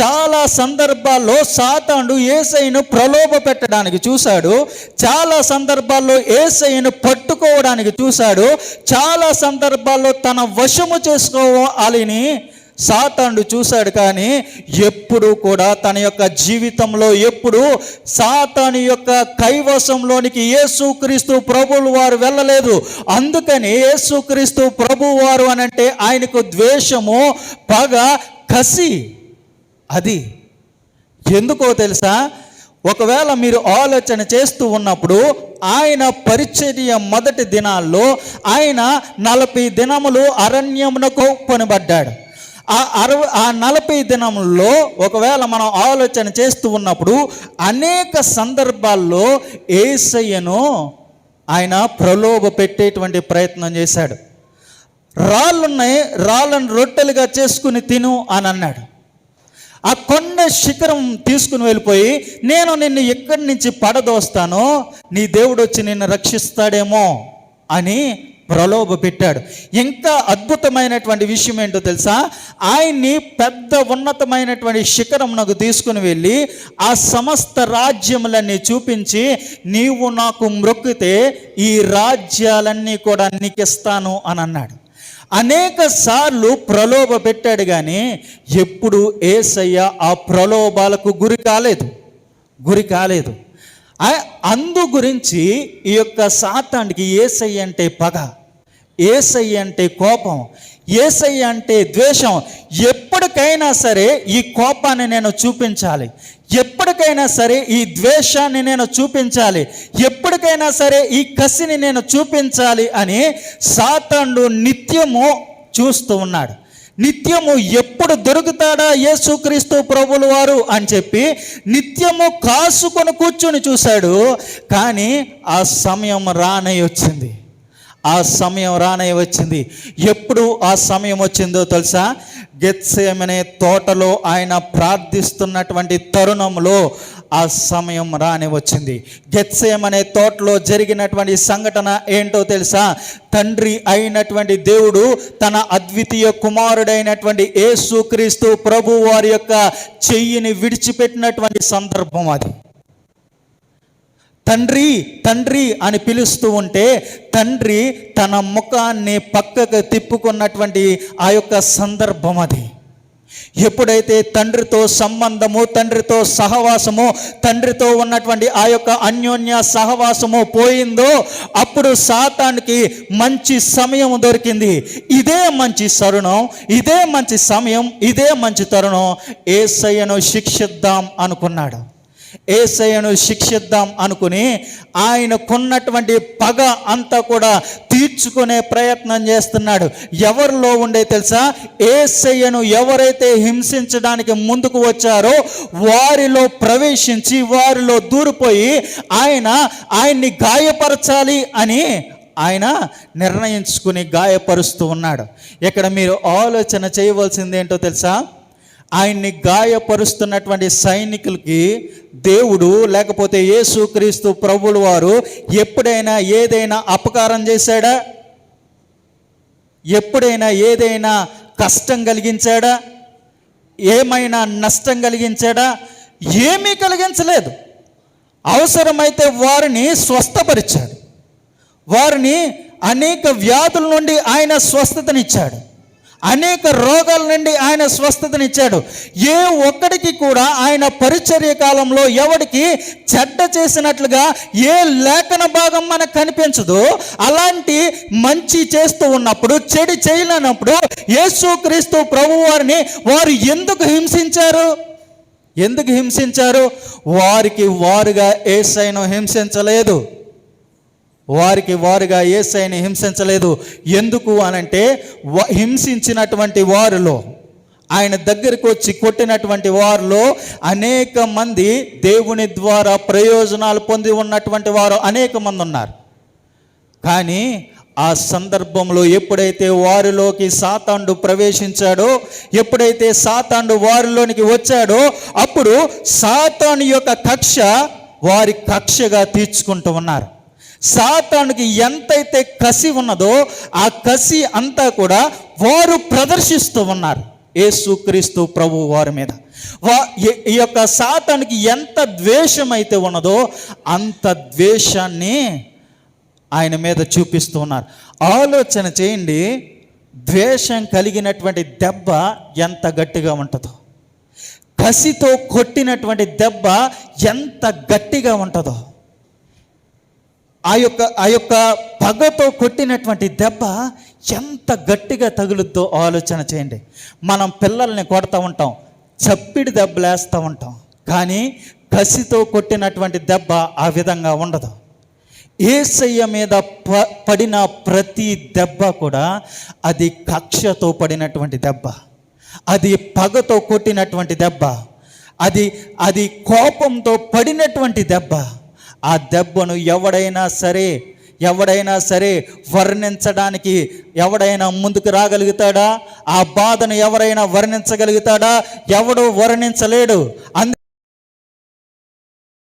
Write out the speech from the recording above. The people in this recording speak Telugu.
చాలా సందర్భాల్లో సాతాండు ఏసైను ప్రలోభ పెట్టడానికి చూశాడు. చాలా సందర్భాల్లో ఏసైను పట్టుకోవడానికి చూశాడు. చాలా సందర్భాల్లో తన వశము చేసుకోవాలని సాతాండు చూశాడు కానీ ఎప్పుడు కూడా తన యొక్క జీవితంలో ఎప్పుడు సాతాను యొక్క కైవశంలోనికి యేసుక్రీస్తు ప్రభువులు వారు వెళ్ళలేదు. అందుకని యేసుక్రీస్తు ప్రభు వారు ఆయనకు ద్వేషము పగ కసి. అది ఎందుకో తెలుసా? ఒకవేళ మీరు ఆలోచన చేస్తూ ఉన్నప్పుడు ఆయన పరిచర్య మొదటి దినాల్లో ఆయన నలభై దినములు అరణ్యమునకు పనిబడ్డాడు ఆ అరవై ఆ నలభై దినముల్లో ఒకవేళ మనం ఆలోచన చేస్తూ ఉన్నప్పుడు అనేక సందర్భాల్లో ఏసయ్యను ఆయన ప్రలోభ పెట్టేటువంటి ప్రయత్నం చేశాడు. రాళ్ళున్నాయి రాళ్ళను రొట్టెలుగా చేసుకుని తిను అని అన్నాడు. ఆ కొండ శిఖరం తీసుకుని వెళ్ళిపోయి నేను నిన్ను ఎక్కడి నుంచి పడదోస్తానో నీ దేవుడు వచ్చి నిన్ను రక్షిస్తాడేమో అని ప్రలోభ పెట్టాడు. ఇంకా అద్భుతమైనటువంటి విషయం ఏంటో తెలుసా? ఆయన్ని పెద్ద ఉన్నతమైనటువంటి శిఖరం నాకు తీసుకుని వెళ్ళి ఆ సమస్త రాజ్యములన్నీ చూపించి నీవు నాకు మ్రొక్కితే ఈ రాజ్యాలన్నీ కూడా నీకిస్తాను అని అన్నాడు. అనేక సార్లు ప్రలోభ పెట్టాడు కానీ ఎప్పుడు ఏసయ్య ఆ ప్రలోభాలకు గురి కాలేదు. గురి కాలేదు. అందు గురించి ఈ యొక్క సాతానికి ఏసయ్య అంటే పగ. ఏసయ్య అంటే కోపం. ఏసయ్య అంటే ద్వేషం. ఎప్పటికైనా సరే ఈ కోపాన్ని నేను చూపించాలి. ఎప్పటికైనా సరే ఈ ద్వేషాన్ని నేను చూపించాలి. ఎప్పుడు ఎప్పటికైనా సరే ఈ కసిని నేను చూపించాలి అని సాతాండు నిత్యము చూస్తూ ఉన్నాడు. నిత్యము ఎప్పుడు దొరుకుతాడా యేసుక్రీస్తు ప్రభులు వారు అని చెప్పి నిత్యము కాసుకొని కూర్చొని చూశాడు. కానీ ఆ సమయం రానై వచ్చింది. ఆ సమయం రానై వచ్చింది. ఎప్పుడు ఆ సమయం వచ్చిందో తెలుసా? గెత్సేమనే తోటలో ఆయన ప్రార్థిస్తున్నటువంటి తరుణంలో ఆ సమయం రాని వచ్చింది. గెత్సేమనే తోటలో జరిగినటువంటి సంఘటన ఏంటో తెలుసా? తండ్రి అయినటువంటి దేవుడు తన అద్వితీయ కుమారుడైనటువంటి యేసుక్రీస్తు ప్రభు వారి యొక్క చెయ్యిని విడిచిపెట్టినటువంటి సందర్భం అది. తండ్రి తండ్రి అని పిలుస్తూ ఉంటే తండ్రి తన ముఖాన్ని పక్కకు తిప్పుకున్నటువంటి ఆ యొక్క సందర్భం అది. ఎప్పుడైతే తండ్రితో సంబంధము తండ్రితో సహవాసము తండ్రితో ఉన్నటువంటి ఆ యొక్క అన్యోన్య సహవాసము పోయిందో అప్పుడు సాతానికి మంచి సమయం దొరికింది. ఇదే మంచి తరుణం ఇదే మంచి సమయం ఇదే మంచి తరుణం ఏసయ్యను శిక్షిద్దాం అనుకున్నాడు. ఏసయ్యను శిక్షిద్దాం అనుకుని ఆయనకున్నటువంటి పగ అంతా కూడా తీర్చుకునే ప్రయత్నం చేస్తున్నాడు. ఎవరిలో ఉండే తెలుసా? ఏసయ్యను ఎవరైతే హింసించడానికి ముందుకు వచ్చారో వారిలో ప్రవేశించి వారిలో దూరిపోయి ఆయన ఆయన్ని గాయపరచాలి అని ఆయన నిర్ణయించుకుని గాయపరుస్తూ ఉన్నాడు. ఇక్కడ మీరు ఆలోచన చేయవలసింది ఏంటో తెలుసా? ఆయన్ని గాయపరుస్తున్నటువంటి సైనికులకి దేవుడు లేకపోతే యేసుక్రీస్తు ప్రభులు వారు ఎప్పుడైనా ఏదైనా అపకారం చేశాడా? ఎప్పుడైనా ఏదైనా కష్టం కలిగించాడా? ఏమైనా నష్టం కలిగించాడా? ఏమీ కలిగించలేదు. అవసరమైతే వారిని స్వస్థపరిచాడు. వారిని అనేక వ్యాధుల నుండి ఆయన స్వస్థతనిచ్చాడు. అనేక రోగాల నుండి ఆయన స్వస్థతనిచ్చాడు. ఏ ఒక్కడికి కూడా ఆయన పరిచర్య కాలంలో ఎవడికి చెడ్డ చేసినట్లుగా ఏ లేఖన భాగం మనకు కనిపించదు. అలాంటి మంచి చేస్తూ ఉన్నప్పుడు చెడు చేయలేనప్పుడు యేసుక్రీస్తు ప్రభు వారిని వారు ఎందుకు హింసించారు? ఎందుకు హింసించారు? వారికి వారుగా ఏసైను హింసించలేదు. వారికి వారుగా ఏసైని హింసించలేదు. ఎందుకు అనంటే వ- హింసించినటువంటి వారిలో ఆయన దగ్గరకు వచ్చి కొట్టినటువంటి వారిలో అనేక మంది దేవుని ద్వారా ప్రయోజనాలు పొంది ఉన్నటువంటి వారు అనేక మంది ఉన్నారు. కానీ ఆ సందర్భంలో ఎప్పుడైతే వారిలోకి సాతాండు ప్రవేశించాడో ఎప్పుడైతే సాతాండు వారిలోనికి వచ్చాడో అప్పుడు సాతాను యొక్క కక్ష వారి కక్షగా తీర్చుకుంటూ ఉన్నారు. సాతానుకి ఎంతైతే కసి ఉన్నదో ఆ కసి అంతా కూడా వారు ప్రదర్శిస్తూ ఉన్నారు. యేసుక్రీస్తు ప్రభు వారి మీద. వా- ఈ యొక్క సాతానికి ఎంత ద్వేషం అయితే ఉన్నదో అంత ద్వేషాన్ని ఆయన మీద చూపిస్తూ ఉన్నారు. ఆలోచన చేయండి ద్వేషం కలిగినటువంటి దెబ్బ ఎంత గట్టిగా ఉంటుందో. కసితో కొట్టినటువంటి దెబ్బ ఎంత గట్టిగా ఉంటుందో. ఆ యొక్క ఆ యొక్క పగతో కొట్టినటువంటి దెబ్బ ఎంత గట్టిగా తగులుద్దో ఆలోచన చేయండి. మనం పిల్లల్ని కొడతా ఉంటాం చప్పిడి దెబ్బలేస్తూ ఉంటాం. కానీ కసితో కొట్టినటువంటి దెబ్బ ఆ విధంగా ఉండదు. ఏసయ్య మీద ప పడిన ప్రతి దెబ్బ కూడా అది కక్షతో పడినటువంటి దెబ్బ. అది పగతో కొట్టినటువంటి దెబ్బ. అది అది కోపంతో పడినటువంటి దెబ్బ. ఆ దెబ్బను ఎవడైనా సరే ఎవడైనా సరే వర్ణించడానికి ఎవడైనా ముందుకు రాగలుగుతాడా? ఆ బాధను ఎవరైనా వర్ణించగలుగుతాడా? ఎవడు వర్ణించలేడు. అందు